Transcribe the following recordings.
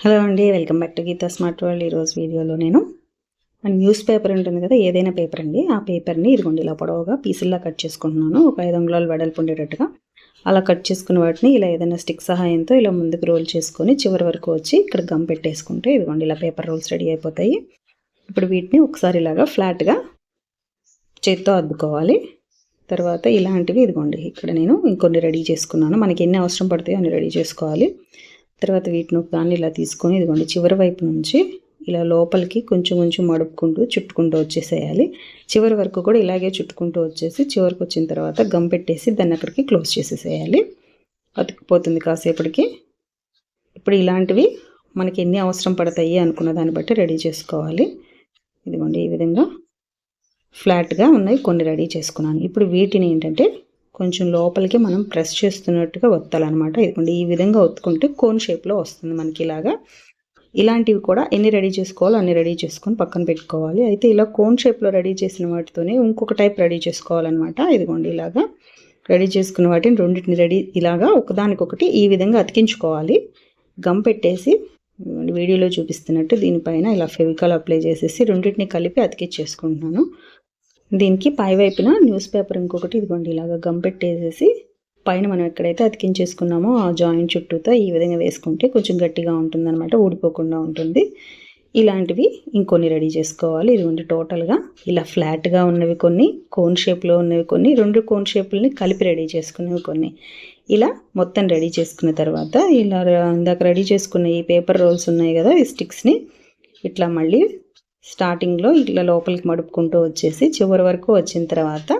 Hello అండి welcome back to Geetha smart world. ఈరోజు వీడియోలో నేను న్యూస్ పేపర్ ఉంటుంది కదా ఏదైనా పేపర్ అండి ఆ పేపర్ని ఇదిగోండి ఇలా పొడవుగా పీసుల్లా కట్ చేసుకుంటున్నాను. ఒక ఐదు అంగుళాలు వెడల్పు ఉండేటట్టుగా అలా కట్ చేసుకున్న వాటిని ఇలా ఏదైనా స్టిక్ సహాయంతో ఇలా ముందుకు రోల్ చేసుకొని చివరి వరకు వచ్చి ఇక్కడ గమ్ పెట్టేసుకుంటే ఇదిగోండి ఇలా పేపర్ రోల్స్ రెడీ అయిపోతాయి. ఇప్పుడు వీటిని ఒకసారి ఇలాగా ఫ్లాట్గా చేత్తో అద్దుకోవాలి. తర్వాత ఇలాంటివి ఇదిగోండి ఇక్కడ నేను ఇంకొన్ని రెడీ చేసుకున్నాను. మనకి ఎన్ని అవసరం పడతాయో అన్ని రెడీ చేసుకోవాలి. తర్వాత వీటిని దాన్ని ఇలా తీసుకొని ఇదిగోండి చివరి వైపు నుంచి ఇలా లోపలికి కొంచెం కొంచెం మడుపుకుంటూ చుట్టుకుంటూ వచ్చేసేయాలి. చివరి వరకు కూడా ఇలాగే చుట్టుకుంటూ వచ్చేసి చివరికి వచ్చిన తర్వాత గమ్ పెట్టేసి దాన్ని అక్కడికి క్లోజ్ చేసేసేయాలి. అతుక్కుపోతుంది కాసేపటికి. ఇప్పుడు ఇలాంటివి మనకి ఎన్ని అవసరం పడతాయి అనుకున్న దాన్ని బట్టి రెడీ చేసుకోవాలి. ఇదిగోండి ఈ విధంగా ఫ్లాట్గా ఉన్నాయి కొన్ని రెడీ చేసుకున్నాను. ఇప్పుడు వీటిని ఏంటంటే కొంచెం లోపలికి మనం ప్రెస్ చేస్తున్నట్టుగా ఒత్తాలన్నమాట. ఇదిగోండి ఈ విధంగా ఒత్తుకుంటే కోన్ షేప్లో వస్తుంది మనకి ఇలాగా. ఇలాంటివి కూడా ఎన్ని రెడీ చేసుకోవాలో అన్ని రెడీ చేసుకొని పక్కన పెట్టుకోవాలి. అయితే ఇలా కోన్ షేప్లో రెడీ చేసిన వాటితోనే ఇంకొక టైప్ రెడీ చేసుకోవాలన్నమాట. ఇదిగోండి ఇలాగా రెడీ చేసుకున్న వాటిని రెండింటిని రెడీ ఇలాగా ఒకదానికొకటి ఈ విధంగా అతికించుకోవాలి. గమ్ పెట్టేసి వీడియోలో చూపిస్తున్నట్టు దీనిపైన ఇలా ఫెవికాల్ అప్లై చేసేసి రెండింటిని కలిపి అతికిచ్చేసుకుంటున్నాను దీనికి పై వైపున న్యూస్ పేపర్ ఇంకొకటి ఇదిగోండి ఇలాగ గమ్ పెట్టేసేసి పైన మనం ఎక్కడైతే అతికించేసుకున్నామో ఆ జాయింట్ చుట్టూతో ఈ విధంగా వేసుకుంటే కొంచెం గట్టిగా ఉంటుందన్నమాట ఊడిపోకుండా ఉంటుంది. ఇలాంటివి ఇంకొన్ని రెడీ చేసుకోవాలి. ఇదిగోండి టోటల్గా ఇలా ఫ్లాట్గా ఉన్నవి కొన్ని కోన్ షేప్లో ఉన్నవి కొన్ని రెండు కోన్ షేపుల్ని కలిపి రెడీ చేసుకునేవి కొన్ని. ఇలా మొత్తం రెడీ చేసుకున్న తర్వాత ఇలా ఇందాక రెడీ చేసుకున్న ఈ పేపర్ రోల్స్ ఉన్నాయి కదా ఈ స్టిక్స్ని ఇట్లా మళ్ళీ స్టార్టింగ్లో ఇట్లా లోపలికి మడుపుకుంటూ వచ్చేసి చివరి వరకు వచ్చిన తర్వాత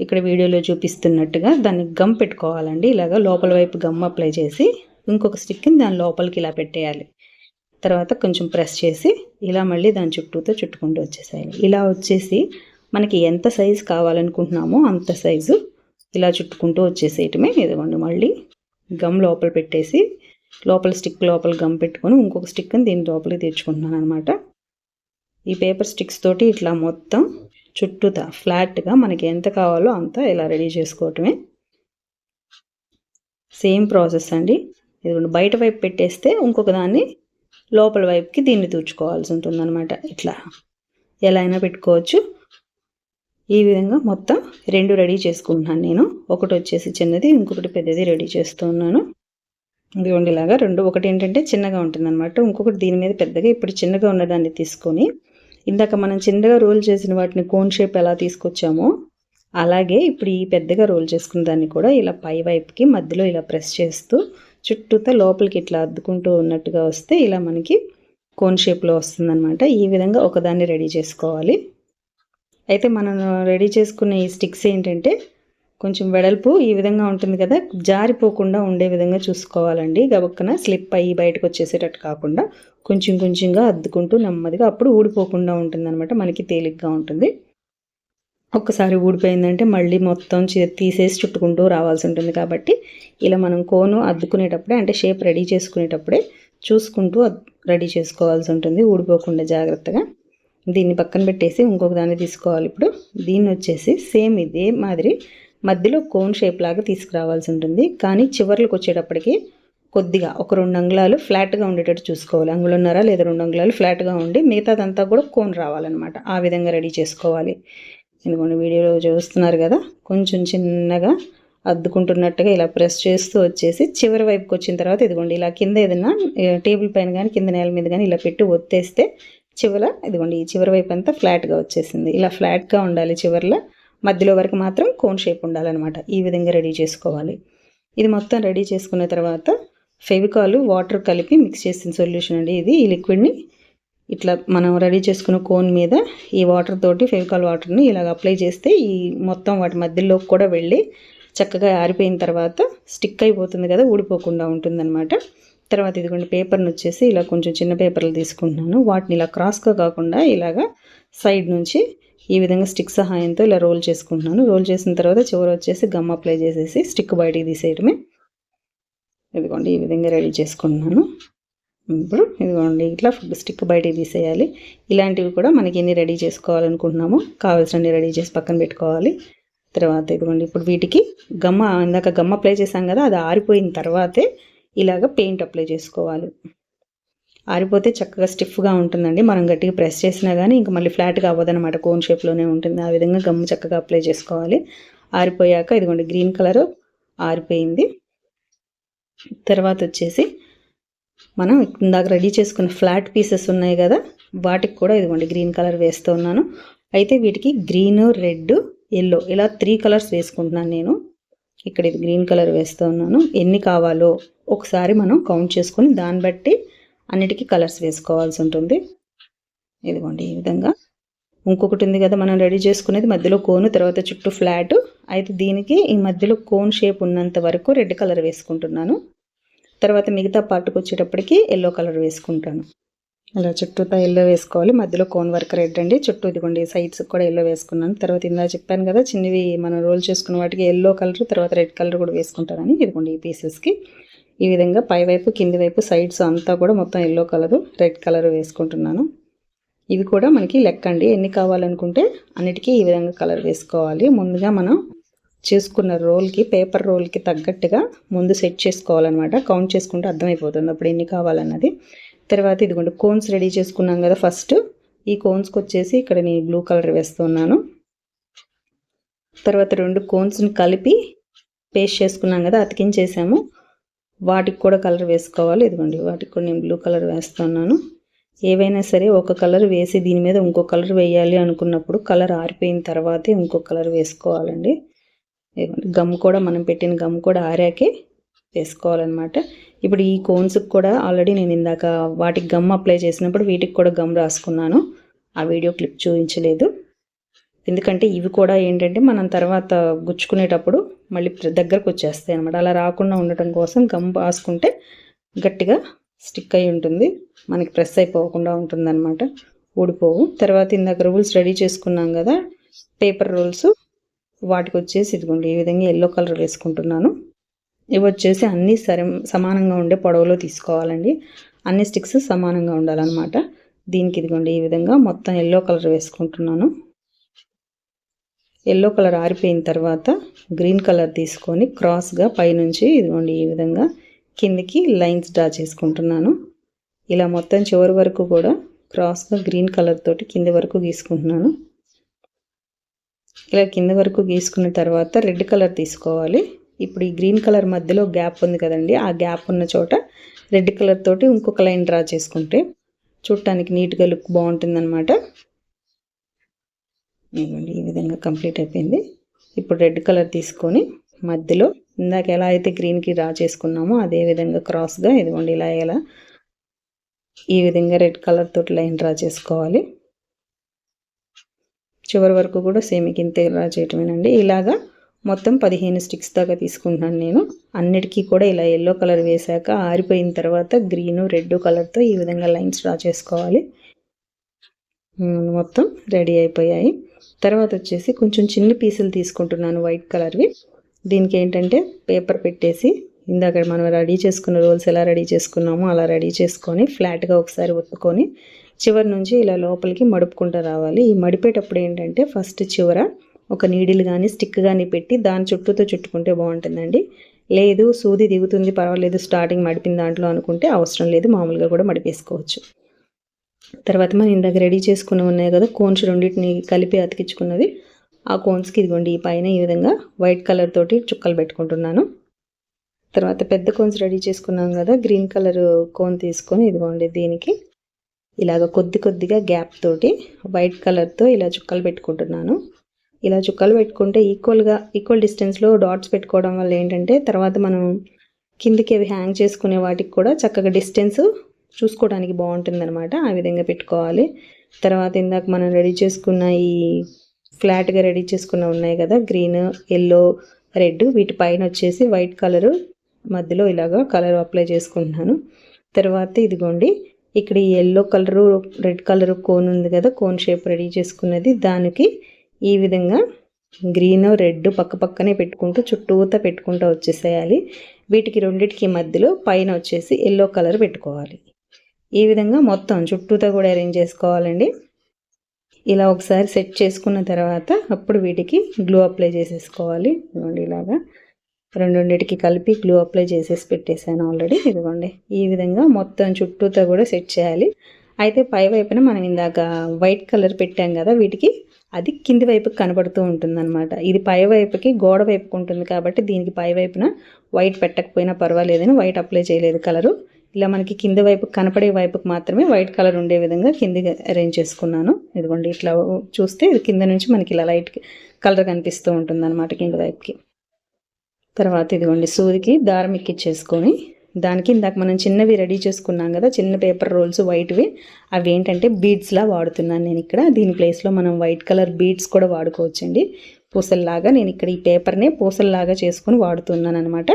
ఇక్కడ వీడియోలో చూపిస్తున్నట్టుగా దాన్ని గమ్ పెట్టుకోవాలండి. ఇలాగ లోపల వైపు గమ్ అప్లై చేసి ఇంకొక స్టిక్ని దాని లోపలికి ఇలా పెట్టేయాలి. తర్వాత కొంచెం ప్రెస్ చేసి ఇలా మళ్ళీ దాని చుట్టూతో చుట్టుకుంటూ వచ్చేసేయాలి. ఇలా వచ్చేసి మనకి ఎంత సైజు కావాలనుకుంటున్నామో అంత సైజు ఇలా చుట్టుకుంటూ వచ్చేసేయటమే ఇదిగోండి. మళ్ళీ గమ్ లోపల పెట్టేసి లోపల స్టిక్ లోపల గమ్ పెట్టుకొని ఇంకొక స్టిక్ని దీని లోపలికి తెచ్చుకుంటున్నాను అనమాట ఈ పేపర్ స్టిక్స్ తోటి ఇట్లా మొత్తం చుట్టూతా ఫ్లాట్గా మనకి ఎంత కావాలో అంత ఇలా రెడీ చేసుకోవటమే. సేమ్ ప్రాసెస్ అండి. ఇది బయట వైపు పెట్టేస్తే ఇంకొక దాన్ని లోపల వైపుకి దీన్ని తూర్చుకోవాల్సి ఉంటుందన్నమాట. ఇట్లా ఎలా అయినా పెట్టుకోవచ్చు. ఈ విధంగా మొత్తం రెండు రెడీ చేసుకుంటున్నాను నేను. ఒకటి వచ్చేసి చిన్నది ఇంకొకటి పెద్దది రెడీ చేస్తున్నాను ఇదిగోండి ఇలాగా రెండు. ఒకటి ఏంటంటే చిన్నగా ఉంటుందన్నమాట. ఇంకొకటి దీని మీద పెద్దగా ఇప్పుడు చిన్నగా ఉన్నదాన్ని తీసుకొని ఇందాక మనం చిన్నగా రోల్ చేసిన వాటిని కోన్ షేప్ ఎలా తీసుకొచ్చామో అలాగే ఇప్పుడు ఈ పెద్దగా రోల్ చేసుకున్న దాన్ని కూడా ఇలా పై వైపుకి మధ్యలో ఇలా ప్రెస్ చేస్తూ చుట్టూతో లోపలికి ఇట్లా అద్దుకుంటూ ఉన్నట్టుగా వస్తే ఇలా మనకి కోన్ షేప్లో వస్తుందన్నమాట. ఈ విధంగా ఒకదాన్ని రెడీ చేసుకోవాలి. అయితే మనం రెడీ చేసుకునే ఈ స్టిక్స్ ఏంటంటే కొంచెం వెడల్పు ఈ విధంగా ఉంటుంది కదా జారిపోకుండా ఉండే విధంగా చూసుకోవాలండి. గబక్కన స్లిప్ అయ్యి బయటకు వచ్చేసేటట్టు కాకుండా కొంచెం కొంచెంగా అద్దుకుంటూ నెమ్మదిగా అప్పుడు ఊడిపోకుండా ఉంటుందన్నమాట మనకి తేలిగ్గా ఉంటుంది. ఒక్కసారి ఊడిపోయిందంటే మళ్ళీ మొత్తం తీసేసి చుట్టుకుంటూ రావాల్సి ఉంటుంది కాబట్టి ఇలా మనం కోను అద్దుకునేటప్పుడే అంటే షేప్ రెడీ చేసుకునేటప్పుడే చూసుకుంటూ రెడీ చేసుకోవాల్సి ఉంటుంది ఊడిపోకుండా జాగ్రత్తగా. దీన్ని పక్కన పెట్టేసి ఇంకొక దాన్ని తీసుకోవాలి ఇప్పుడు. దీన్ని వచ్చేసి సేమ్ ఇదే మాదిరి మధ్యలో కోన్ షేప్ లాగా తీసుకురావాల్సి ఉంటుంది. కానీ చివర్లకు వచ్చేటప్పటికి కొద్దిగా ఒక రెండు అంగుళాలు ఫ్లాట్గా ఉండేటట్టు చూసుకోవాలి. అంగుళన్నర లేదా రెండు అంగుళాలు ఫ్లాట్గా ఉండి మిగతాదంతా కూడా కోన్ రావాలన్నమాట. ఆ విధంగా రెడీ చేసుకోవాలి. ఎందుకంటే వీడియోలో చూస్తున్నారు కదా? కొంచెం చిన్నగా అద్దుకుంటున్నట్టుగా ఇలా ప్రెస్ చేస్తూ వచ్చేసి చివరి వైపుకి వచ్చిన తర్వాత ఇదిగోండి ఇలా కింద ఏదైనా టేబుల్ పైన కానీ కింద నేల మీద కానీ ఇలా పెట్టి ఒత్తేస్తే చివర ఇదిగోండి ఈ చివరి వైపు అంతా ఫ్లాట్గా వచ్చేసింది. ఇలా ఫ్లాట్గా ఉండాలి చివరిలో. మధ్యలో వరకు మాత్రం కోన్ షేప్ ఉండాలన్నమాట. ఈ విధంగా రెడీ చేసుకోవాలి. ఇది మొత్తం రెడీ చేసుకున్న తర్వాత ఫెవికాల్ వాటర్ కలిపి మిక్స్ చేసిన సొల్యూషన్ అండి ఇది. ఈ లిక్విడ్ని ఇట్లా మనం రెడీ చేసుకున్న కోన్ మీద ఈ వాటర్ తోటి ఫెవికాల్ వాటర్ని ఇలాగ అప్లై చేస్తే ఈ మొత్తం వాటి మధ్యలోకి కూడా వెళ్ళి చక్కగా ఆరిపోయిన తర్వాత స్టిక్ అయిపోతుంది కదా ఊడిపోకుండా ఉంటుందన్నమాట. తర్వాత ఇదిగోండి పేపర్ని వచ్చేసి ఇలా కొంచెం చిన్న పేపర్లు తీసుకుంటున్నాను. వాటిని ఇలా క్రాస్గా కాకుండా ఇలాగా సైడ్ నుంచి ఈ విధంగా స్టిక్ సహాయంతో ఇలా రోల్ చేసుకుంటున్నాను. రోల్ చేసిన తర్వాత చివరి వచ్చేసి గమ్ అప్లై చేసేసి స్టిక్ బయటికి తీసేయడమే. ఇదిగోండి ఈ విధంగా రెడీ చేసుకుంటున్నాను. ఇప్పుడు ఇదిగోండి ఇట్లా స్టిక్ బయటికి తీసేయాలి. ఇలాంటివి కూడా మనకి ఎన్ని రెడీ చేసుకోవాలనుకుంటున్నామో కావాల్సినవి రెడీ చేసి పక్కన పెట్టుకోవాలి. తర్వాత ఇదిగోండి ఇప్పుడు వీటికి గమ్మ ఇందాక గమ్మ అప్లై చేసాం కదా అది ఆరిపోయిన తర్వాతే ఇలాగ పెయింట్ అప్లై చేసుకోవాలి. ఆరిపోతే చక్కగా స్టిఫ్గా ఉంటుందండి. మనం గట్టిగా ప్రెస్ చేసినా కానీ ఇంకా మళ్ళీ ఫ్లాట్గా అవ్వదనమాట కోన్ షేప్లోనే ఉంటుంది. ఆ విధంగా గమ్ము చక్కగా అప్లై చేసుకోవాలి. ఆరిపోయాక ఇదిగోండి గ్రీన్ కలర్ ఆరిపోయింది. తర్వాత వచ్చేసి మనం ఇందాక రెడీ చేసుకున్న ఫ్లాట్ పీసెస్ ఉన్నాయి కదా వాటికి కూడా ఇదిగోండి గ్రీన్ కలర్ వేస్తూ ఉన్నాను. అయితే వీటికి గ్రీన్ రెడ్ ఎల్లో ఇలా త్రీ కలర్స్ వేసుకుంటున్నాను నేను. ఇక్కడ ఇది గ్రీన్ కలర్ వేస్తూ ఉన్నాను. ఎన్ని కావాలో ఒకసారి మనం కౌంట్ చేసుకొని దాన్ని బట్టి అన్నిటికీ కలర్స్ వేసుకోవాల్సి ఉంటుంది. ఇదిగోండి ఈ విధంగా. ఇంకొకటి ఉంది కదా మనం రెడీ చేసుకునేది మధ్యలో కోను తర్వాత చుట్టూ ఫ్లాట్. అయితే దీనికి ఈ మధ్యలో కోన్ షేప్ ఉన్నంత వరకు రెడ్ కలర్ వేసుకుంటున్నాను. తర్వాత మిగతా పార్ట్కి వచ్చేటప్పటికి ఎల్లో కలర్ వేసుకుంటాను. అలా చుట్టూతా ఎల్లో వేసుకోవాలి. మధ్యలో కోన్ వర్క్ రెడ్ అండి. చుట్టూ ఇదిగోండి సైడ్స్ కూడా ఎల్లో వేసుకున్నాను. తర్వాత ఇందా చెప్పాను కదా చిన్నవి మనం రోల్ చేసుకున్న వాటికి ఎల్లో కలర్ తర్వాత రెడ్ కలర్ కూడా వేసుకుంటానని. ఇదిగోండి ఈ పీసెస్కి. ఈ విధంగా పైవైపు కింది వైపు సైడ్స్ అంతా కూడా మొత్తం ఎల్లో కలరు రెడ్ కలర్ వేసుకుంటున్నాను. ఇవి కూడా మనకి లెక్క అండి. ఎన్ని కావాలనుకుంటే అన్నిటికీ ఈ విధంగా కలర్ వేసుకోవాలి. ముందుగా మనం చేసుకున్న రోల్కి పేపర్ రోల్కి తగ్గట్టుగా ముందు సెట్ చేసుకోవాలన్నమాట. కౌంట్ చేసుకుంటే అర్థమైపోతుంది అప్పుడు ఎన్ని కావాలన్నది. తర్వాత ఇదిగోండి కోన్స్ రెడీ చేసుకున్నాం కదా ఫస్ట్ ఈ కోన్స్కి వచ్చేసి ఇక్కడ నేను బ్లూ కలర్ వేస్తున్నాను. తర్వాత రెండు కోన్స్ని కలిపి పేస్ట్ చేసుకున్నాం కదా అతికించేసాము. వాటికి కూడా కలర్ వేసుకోవాలి. ఇదిగోండి వాటికి కూడా నేను బ్లూ కలర్ వేస్తున్నాను. ఏవైనా సరే ఒక కలర్ వేసి దీని మీద ఇంకో కలర్ వేయాలి అనుకున్నప్పుడు కలర్ ఆరిపోయిన తర్వాతే ఇంకో కలర్ వేసుకోవాలండి. గమ్ కూడా మనం పెట్టిన గమ్ కూడా ఆరాకే వేసుకోవాలన్నమాట. ఇప్పుడు ఈ కోన్స్కి కూడా ఆల్రెడీ నేను ఇందాక వాటికి గమ్ అప్లై చేసినప్పుడు వీటికి కూడా గమ్ రాసుకున్నాను. ఆ వీడియో క్లిప్ చూపించలేదు. ఎందుకంటే ఇవి కూడా ఏంటంటే మనం తర్వాత గుచ్చుకునేటప్పుడు మళ్ళీ దగ్గరకు వచ్చేస్తాయి అనమాట అలా రాకుండా ఉండటం కోసం గమ్ రాసుకుంటే గట్టిగా స్టిక్ అయి ఉంటుంది. మనకి ప్రెస్ అయిపోకుండా ఉంటుందన్నమాట. ఊడిపోవు. తర్వాత ఇందాక రూల్స్ రెడీ చేసుకున్నాం కదా పేపర్ రూల్స్ వాటికి వచ్చేసి ఇదిగోండి ఈ విధంగా ఎల్లో కలర్ వేసుకుంటున్నాను. ఇవి వచ్చేసి అన్నీ సరే సమానంగా ఉండే పొడవులో తీసుకోవాలండి. అన్ని స్టిక్స్ సమానంగా ఉండాలన్నమాట. దీనికి ఇదిగోండి ఈ విధంగా మొత్తం ఎల్లో కలర్ వేసుకుంటున్నాను. ఎల్లో కలర్ ఆరిపోయిన తర్వాత గ్రీన్ కలర్ తీసుకొని క్రాస్గా పైనుంచి ఇదిగోండి ఈ విధంగా కిందికి లైన్స్ డ్రా చేసుకుంటున్నాను. ఇలా మొత్తం చివరి వరకు కూడా క్రాస్గా గ్రీన్ కలర్ తోటి కింది వరకు గీసుకుంటున్నాను. ఇలా కింద వరకు గీసుకున్న తర్వాత రెడ్ కలర్ తీసుకోవాలి. ఇప్పుడు ఈ గ్రీన్ కలర్ మధ్యలో గ్యాప్ ఉంది కదండి ఆ గ్యాప్ ఉన్న చోట రెడ్ కలర్ తోటి ఇంకొక లైన్ డ్రా చేసుకుంటే చూడటానికి నీట్గా లుక్ బాగుంటుందన్నమాట. ఈ విధంగా కంప్లీట్ అయిపోయింది. ఇప్పుడు రెడ్ కలర్ తీసుకొని మధ్యలో ఇందాక ఎలా అయితే గ్రీన్కి డ్రా చేసుకున్నామో అదే విధంగా క్రాస్గా ఇదిగోండి ఇలా ఎలా ఈ విధంగా రెడ్ కలర్ తోటి లైన్ డ్రా చేసుకోవాలి. చివరి వరకు కూడా సేమ్ ఇంతే డ్రా చేయటమేనండి. ఇలాగా మొత్తం పదిహేను స్టిక్స్ దాకా తీసుకుంటున్నాను నేను. అన్నిటికీ కూడా ఇలా ఎల్లో కలర్ వేశాక ఆరిపోయిన తర్వాత గ్రీను రెడ్ కలర్తో ఈ విధంగా లైన్స్ డ్రా చేసుకోవాలి. మొత్తం రెడీ అయిపోయాయి. తర్వాత వచ్చేసి కొంచెం చిన్న పీసులు తీసుకుంటున్నాను వైట్ కలర్వి. దీనికి ఏంటంటే పేపర్ పెట్టేసి ఇందాక మనం రెడీ చేసుకున్న రోల్స్ ఎలా రెడీ చేసుకున్నామో అలా రెడీ చేసుకొని ఫ్లాట్గా ఒకసారి ఒత్తుకొని చివరి నుంచి ఇలా లోపలికి మడుపుకుంటూ రావాలి. ఈ మడిపేటప్పుడు ఏంటంటే ఫస్ట్ చివర ఒక నీడిల్ కానీ స్టిక్ కానీ పెట్టి దాని చుట్టూతో చుట్టుకుంటే బాగుంటుందండి. లేదు సూది దిగుతుంది పర్వాలేదు స్టార్టింగ్ మడిపిన దాంట్లో అనుకుంటే అవసరం లేదు మామూలుగా కూడా మడిపేసుకోవచ్చు. తర్వాత మనం ఇందాక రెడీ చేసుకుని ఉన్నాయి కదా కోన్స్ రెండింటిని కలిపి అతికించుకున్నది. ఆ కోన్స్కి ఇదిగోండి ఈ పైన ఈ విధంగా వైట్ కలర్ తోటి చుక్కలు పెట్టుకుంటున్నాను. తర్వాత పెద్ద కోన్స్ రెడీ చేసుకున్నాం కదా గ్రీన్ కలర్ కోన్ తీసుకొని ఇదిగోండి దీనికి ఇలాగ కొద్ది కొద్దిగా గ్యాప్ తోటి వైట్ కలర్తో ఇలా చుక్కలు పెట్టుకుంటున్నాను. ఇలా చుక్కలు పెట్టుకుంటే ఈక్వల్గా ఈక్వల్ డిస్టెన్స్లో డాట్స్ పెట్టుకోవడం వల్ల ఏంటంటే తర్వాత మనం కిందికి అవి హ్యాంగ్ చేసుకునే వాటికి కూడా చక్కగా డిస్టెన్స్ చూసుకోవడానికి బాగుంటుందన్నమాట. ఆ విధంగా పెట్టుకోవాలి. తర్వాత ఇందాక మనం రెడీ చేసుకున్న ఈ ఫ్లాట్గా రెడీ చేసుకున్న ఉన్నాయి కదా గ్రీన్ ఎల్లో రెడ్ వీటి పైన వచ్చేసి వైట్ కలరు మధ్యలో ఇలాగా కలర్ అప్లై చేసుకుంటున్నాను. తర్వాత ఇదిగోండి ఇక్కడ ఈ yellow colour red colour cone ఉంది కదా కోన్ షేప్ రెడీ చేసుకున్నది. దానికి ఈ విధంగా గ్రీన్ రెడ్ పక్క పక్కనే పెట్టుకుంటూ చుట్టూతా పెట్టుకుంటూ వచ్చేసేయాలి. వీటికి రెండింటికి మధ్యలో పైన వచ్చేసి ఎల్లో కలర్ పెట్టుకోవాలి. ఈ విధంగా మొత్తం చుట్టూతో కూడా అరేంజ్ చేసుకోవాలండి. ఇలా ఒకసారి సెట్ చేసుకున్న తర్వాత అప్పుడు వీటికి గ్లూ అప్లై చేసేసుకోవాలి. ఇలాగా రెండింటికి కలిపి గ్లూ అప్లై చేసేసి పెట్టేశాను ఆల్రెడీ ఇదిగోండి ఈ విధంగా మొత్తం చుట్టూతో కూడా సెట్ చేయాలి. అయితే పై వైపున మనం ఇందాక వైట్ కలర్ పెట్టాం కదా వీటికి అది కింది వైపుకి కనబడుతూ ఉంటుందన్నమాట. ఇది పై వైపుకి గోడ వైపుకు ఉంటుంది కాబట్టి దీనికి పై వైపున వైట్ పెట్టకపోయినా పర్వాలేదని వైట్ అప్లై చేయలేదు కలరు ఇలా మనకి కింద వైపు కనపడే వైపుకి మాత్రమే వైట్ కలర్ ఉండే విధంగా కింది అరేంజ్ చేసుకున్నాను. ఇదిగోండి ఇట్లా చూస్తే ఇది కింద నుంచి మనకి ఇలా లైట్ కలర్ కనిపిస్తూ ఉంటుంది అనమాట కింద వైపుకి. తర్వాత ఇదిగోండి సూదికి దారం ఎక్కిచ్చేసుకొని దానికి ఇందాక మనం చిన్నవి రెడీ చేసుకున్నాం కదా చిన్న పేపర్ రోల్స్ వైట్వి అవి ఏంటంటే బీడ్స్లా వాడుతున్నాను నేను ఇక్కడ. దీని ప్లేస్లో మనం వైట్ కలర్ బీడ్స్ కూడా వాడుకోవచ్చండి. పూసల్లాగా నేను ఇక్కడ ఈ పేపర్నే పూసల్లాగా చేసుకొని వాడుతున్నాను అనమాట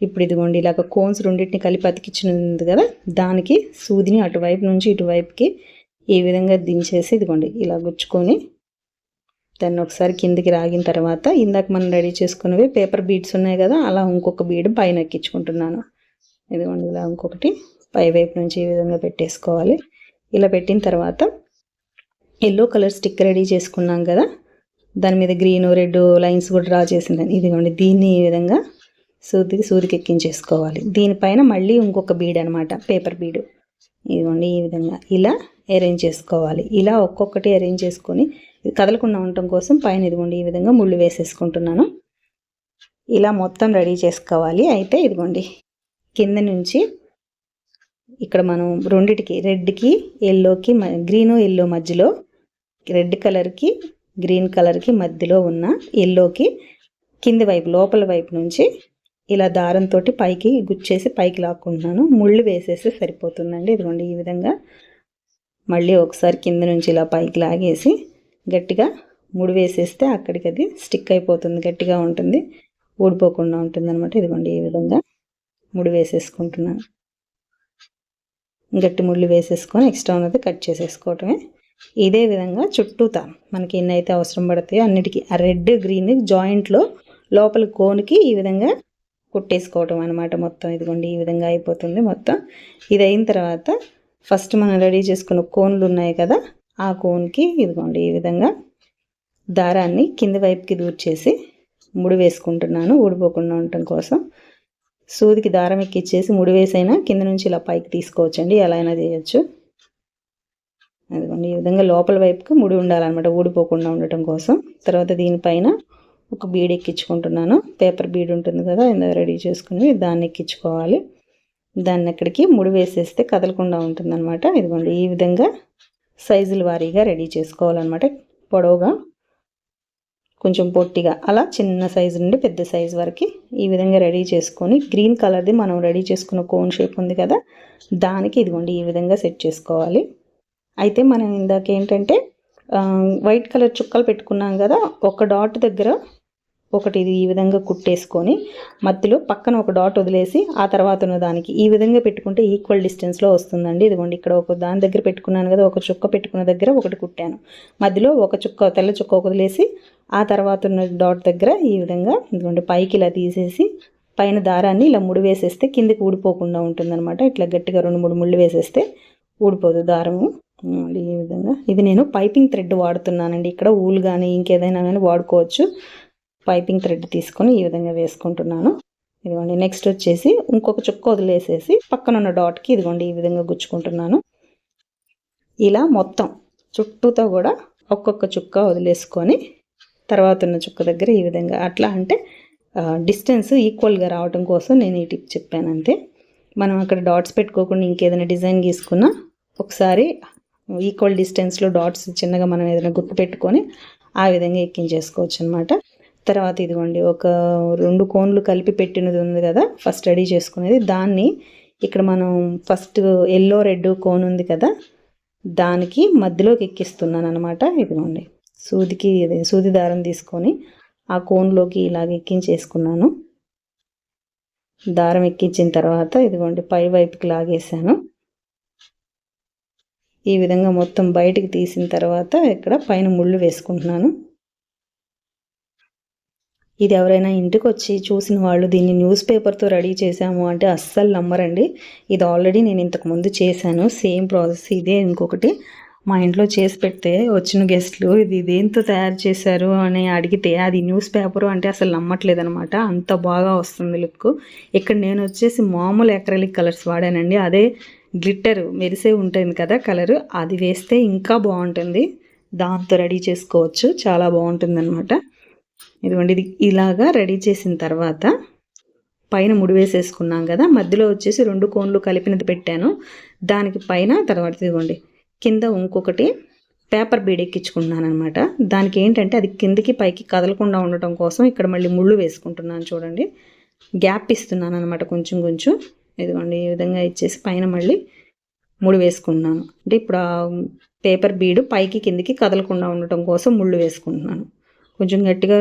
ఇప్పుడు ఇదిగోండి ఇలాగ కోన్స్ రెండింటిని కలిపి అతికించినది కదా దానికి సూదిని అటువైపు నుంచి ఇటువైపుకి ఈ విధంగా దించేసి ఇదిగోండి ఇలా గుచ్చుకొని దాన్ని ఒకసారి కిందికి రాగిన తర్వాత ఇందాక మనం రెడీ చేసుకున్నవి పేపర్ బీడ్స్ ఉన్నాయి కదా అలా ఇంకొక బీడ్ పైన ఎక్కించుకుంటున్నాను. ఇదిగోండి ఇలా ఇంకొకటి పై వైపు నుంచి ఈ విధంగా పెట్టేసుకోవాలి. ఇలా పెట్టిన తర్వాత ఎల్లో కలర్ స్టిక్ రెడీ చేసుకున్నాం కదా దాని మీద గ్రీన్ రెడ్ లైన్స్ కూడా డ్రా చేసిందని. ఇదిగోండి దీన్ని ఈ విధంగా సూదికి సూదికి ఎక్కించేసుకోవాలి దీనిపైన మళ్ళీ ఇంకొక బీడ్ అనమాట పేపర్ బీడు. ఇదిగోండి ఈ విధంగా ఇలా అరేంజ్ చేసుకోవాలి. ఇలా ఒక్కొక్కటి అరేంజ్ చేసుకొని కదలకుండా ఉండటం కోసం పైన ఇదిగోండి ఈ విధంగా ముళ్ళు వేసేసుకుంటున్నాను. ఇలా మొత్తం రెడీ చేసుకోవాలి. అయితే ఇదిగోండి కింద నుంచి ఇక్కడ మనం రెండిటికి రెడ్కి ఎల్లోకి గ్రీను ఎల్లో మధ్యలో రెడ్ కలర్కి గ్రీన్ కలర్కి మధ్యలో ఉన్న ఎల్లోకి కింది వైపు లోపల వైపు నుంచి ఇలా దారంతో పైకి గుచ్చేసి పైకి లాక్కుంటున్నాను. ముళ్ళు వేసేసి సరిపోతుందండి. ఇదిగోండి ఈ విధంగా మళ్ళీ ఒకసారి కింద నుంచి ఇలా పైకి లాగేసి గట్టిగా ముడి వేసేస్తే అక్కడికి అది స్టిక్ అయిపోతుంది గట్టిగా ఉంటుంది ఊడిపోకుండా ఉంటుంది అనమాట ఇదిగోండి ఈ విధంగా ముడి వేసేసుకుంటున్నాను. గట్టి ముళ్ళు వేసేసుకొని ఎక్స్ట్రా ఉన్నది కట్ చేసేసుకోవటమే. ఇదే విధంగా చుట్టూతా మనకి ఎన్నైతే అవసరం పడతాయో అన్నిటికీ. ఆ రెడ్ గ్రీన్ జాయింట్లో లోపల కోన్కి ఈ విధంగా కుట్టేసుకోవటం అనమాట మొత్తం. ఇదిగోండి ఈ విధంగా అయిపోతుంది మొత్తం. ఇది అయిన తర్వాత ఫస్ట్ మనం రెడీ చేసుకున్న కోన్లు ఉన్నాయి కదా ఆ కోన్కి ఇదిగోండి ఈ విధంగా దారాన్ని కింది వైపుకి దూర్చేసి ముడి వేసుకుంటున్నాను. ఊడిపోకుండా ఉండటం కోసం సూదికి దారం ఎక్కిచ్చేసి ముడి వేసైనా కింద నుంచి ఇలా పైకి తీసుకోవచ్చండి. ఎలా అయినా చేయొచ్చు. అదిగోండి ఈ విధంగా లోపల వైపుకి ముడి ఉండాలన్నమాట ఊడిపోకుండా ఉండటం కోసం. తర్వాత దీనిపైన ఒక బీడ్ ఎక్కించుకుంటున్నాను. పేపర్ బీడ్ ఉంటుంది కదా ఇందాక రెడీ చేసుకుని దాన్ని ఎక్కించుకోవాలి. దాన్ని అక్కడికి ముడి వేసేస్తే కదలకుండా ఉంటుందన్నమాట. ఇదిగోండి ఈ విధంగా సైజుల వారీగా రెడీ చేసుకోవాలన్నమాట. పొడవుగా కొంచెం పొట్టిగా అలా చిన్న సైజు నుండి పెద్ద సైజు వరకు ఈ విధంగా రెడీ చేసుకొని గ్రీన్ కలర్ది మనం రెడీ చేసుకున్న కోన్ షేప్ ఉంది కదా దానికి ఇదిగోండి ఈ విధంగా సెట్ చేసుకోవాలి. అయితే మనం ఇందాక ఏంటంటే వైట్ కలర్ చుక్కలు పెట్టుకున్నాం కదా ఒక డాట్ దగ్గర ఒకటి ఈ విధంగా కుట్టేసుకొని మధ్యలో పక్కన ఒక డాట్ వదిలేసి ఆ తర్వాత ఉన్న దానికి ఈ విధంగా పెట్టుకుంటే ఈక్వల్ డిస్టెన్స్లో వస్తుందండి. ఇదిగోండి ఇక్కడ ఒక దాని దగ్గర పెట్టుకున్నాను కదా ఒక చుక్క పెట్టుకున్న దగ్గర ఒకటి కుట్టాను. మధ్యలో ఒక చుక్క తెల్ల చుక్క వదిలేసి ఆ తర్వాత ఉన్న డాట్ దగ్గర ఈ విధంగా ఇదిగోండి పైకి ఇలా తీసేసి పైన దారాన్ని ఇలా ముడి వేసేస్తే కిందకి ఊడిపోకుండా ఉంటుందన్నమాట. ఇట్లా గట్టిగా రెండు మూడు ముళ్ళు వేసేస్తే ఊడిపోదు దారము. ఈ విధంగా ఇది నేను పైపింగ్ థ్రెడ్ వాడుతున్నానండి. ఇక్కడ ఊలు కానీ ఇంకేదైనా కానీ వాడుకోవచ్చు. పైపింగ్ థ్రెడ్ తీసుకొని ఈ విధంగా వేసుకుంటున్నాను. ఇదిగోండి నెక్స్ట్ వచ్చేసి ఇంకొక చుక్క వదిలేసేసి పక్కన ఉన్న డాట్కి ఇదిగోండి ఈ విధంగా గుచ్చుకుంటున్నాను. ఇలా మొత్తం చుట్టూతో కూడా ఒక్కొక్క చుక్క వదిలేసుకొని తర్వాత ఉన్న చుక్క దగ్గర ఈ విధంగా అట్లా అంటే డిస్టెన్స్ ఈక్వల్గా రావడం కోసం నేను ఈ టిప్ చెప్పాను అంతే. మనం అక్కడ డాట్స్ పెట్టుకోకుండా ఇంకేదైనా డిజైన్ గీసుకున్నా ఒకసారి ఈక్వల్ డిస్టెన్స్లో డాట్స్ చిన్నగా మనం ఏదైనా గుర్తు పెట్టుకొని ఆ విధంగా ఎక్కించేసుకోవచ్చు అనమాట తర్వాత ఇదిగోండి ఒక రెండు కోన్లు కలిపి పెట్టినది ఉంది కదా ఫస్ట్ రెడీ చేసుకునేది. దాన్ని ఇక్కడ మనం ఫస్ట్ ఎల్లో రెడ్ కోన్ ఉంది కదా దానికి మధ్యలోకి ఎక్కిస్తున్నాను అనమాట ఇదిగోండి సూదికి సూది దారం తీసుకొని ఆ కోన్లోకి ఇలాగ ఎక్కించేసుకున్నాను. దారం ఎక్కించిన తర్వాత ఇదిగోండి పై వైపుకి లాగేసాను ఈ విధంగా మొత్తం బయటికి తీసిన తర్వాత ఇక్కడ పైన ముళ్ళు వేసుకుంటున్నాను. ఇది ఎవరైనా ఇంటికి వచ్చి చూసిన వాళ్ళు దీన్ని న్యూస్ పేపర్తో రెడీ చేశాము అంటే అస్సలు నమ్మరండి. ఇది ఆల్రెడీ నేను ఇంతకుముందు చేశాను. సేమ్ ప్రాసెస్ ఇదే ఇంకొకటి. మా ఇంట్లో చేసి పెడితే వచ్చిన గెస్ట్లు ఇది దేంతో తయారు చేశారు? అని అడిగితే అది న్యూస్ పేపరు అంటే అసలు నమ్మట్లేదు అనమాట అంత బాగా వస్తుంది లుక్. ఇక్కడ నేను వచ్చేసి మామూలు ఎక్రలిక్ కలర్స్ వాడానండి. అదే గ్లిట్టర్ మెరిసే ఉంటుంది కదా కలరు. అది వేస్తే ఇంకా బాగుంటుంది. దాంతో రెడీ చేసుకోవచ్చు. చాలా బాగుంటుంది అనమాట ఇదిగోండి ఇది ఇలాగా రెడీ చేసిన తర్వాత పైన ముడి వేసేసుకున్నాం కదా మధ్యలో వచ్చేసి రెండు కోన్లు కలిపినది పెట్టాను. దానికి పైన తర్వాత ఇదిగోండి కింద ఇంకొకటి పేపర్ బీడ్ ఎక్కించుకున్నాను అనమాట దానికి ఏంటంటే అది కిందకి పైకి కదలకుండా ఉండటం కోసం ఇక్కడ మళ్ళీ ముళ్ళు వేసుకుంటున్నాను చూడండి. గ్యాప్ ఇస్తున్నాను అనమాట కొంచెం కొంచెం. ఇదిగోండి ఈ విధంగా ఇచ్చేసి పైన మళ్ళీ ముడి వేసుకుంటున్నాను అంటే ఇప్పుడు పేపర్ బీడు పైకి కిందికి కదలకుండా ఉండటం కోసం ముళ్ళు వేసుకుంటున్నాను. కొంచెం గట్టిగా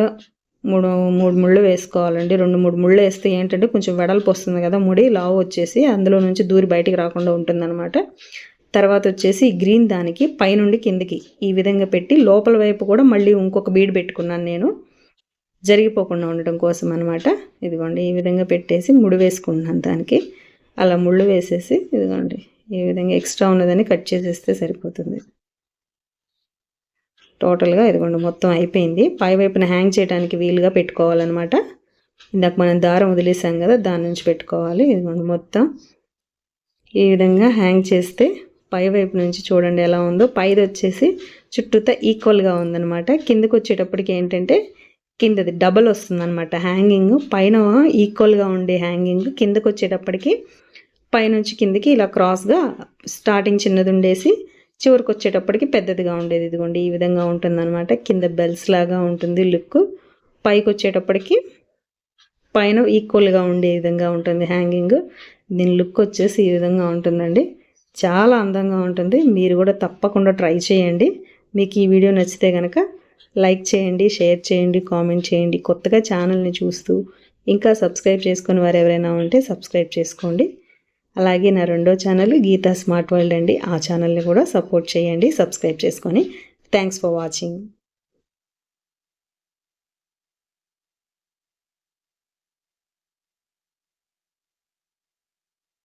మూడు మూడు ముళ్ళు వేసుకోవాలండి. రెండు మూడు ముళ్ళు వేస్తే ఏంటంటే కొంచెం వెడల్పు వస్తుంది కదా ముడి లావు వచ్చేసి అందులో నుంచి దూరి బయటికి రాకుండా ఉంటుందన్నమాట. తర్వాత వచ్చేసి గ్రీన్ దానికి పైనుండి కిందికి ఈ విధంగా పెట్టి లోపల వైపు కూడా మళ్ళీ ఇంకొక బీడ్ పెట్టుకున్నాను నేను. జరిగిపోకుండా ఉండటం కోసం అనమాట ఇదిగోండి ఈ విధంగా పెట్టేసి ముడి వేసుకుంటున్నాను దానికి. అలా ముళ్ళు వేసేసి ఇదిగోండి ఈ విధంగా ఎక్స్ట్రా ఉన్నదని కట్ చేసేస్తే సరిపోతుంది. టోటల్గా ఇదిగోండి మొత్తం అయిపోయింది. పై వైపున హ్యాంగ్ చేయడానికి వీలుగా పెట్టుకోవాలన్నమాట. ఇందాక మనం దారం వదిలేసాం కదా దాని నుంచి పెట్టుకోవాలి. ఇదిగోండి మొత్తం ఈ విధంగా హ్యాంగ్ చేస్తే పై వైపు నుంచి చూడండి ఎలా ఉందో. పైది వచ్చేసి చుట్టూతా ఈక్వల్గా ఉందన్నమాట. కిందకు వచ్చేటప్పటికి ఏంటంటే కిందది డబల్ వస్తుందన్నమాట హ్యాంగింగ్ పైన ఈక్వల్గా ఉండే హ్యాంగింగ్ కిందకు వచ్చేటప్పటికి పైనుంచి కిందకి ఇలా క్రాస్గా స్టార్టింగ్ చిన్నది ఉండేసి చివరికి వచ్చేటప్పటికి పెద్దదిగా ఉండేది. ఇదిగోండి ఈ విధంగా ఉంటుందన్నమాట. కింద బెల్స్ లాగా ఉంటుంది లుక్. పైకి వచ్చేటప్పటికి పైన ఈక్వల్గా ఉండే విధంగా ఉంటుంది హ్యాంగింగ్ దీని లుక్ వచ్చేసి ఈ విధంగా ఉంటుందండి. చాలా అందంగా ఉంటుంది. మీరు కూడా తప్పకుండా ట్రై చేయండి. మీకు ఈ వీడియో నచ్చితే కనుక లైక్ చేయండి షేర్ చేయండి కామెంట్ చేయండి. కొత్తగా ఛానల్ని చూస్తూ ఇంకా సబ్స్క్రైబ్ చేసుకుని వారు ఎవరైనా ఉంటే సబ్స్క్రైబ్ చేసుకోండి. అలాగే నా రెండో ఛానల్ గీతా స్మార్ట్ వరల్డ్ అండి. ఆ ఛానల్ని కూడా సపోర్ట్ చేయండి సబ్స్క్రైబ్ చేసుకొని. Thanks for watching.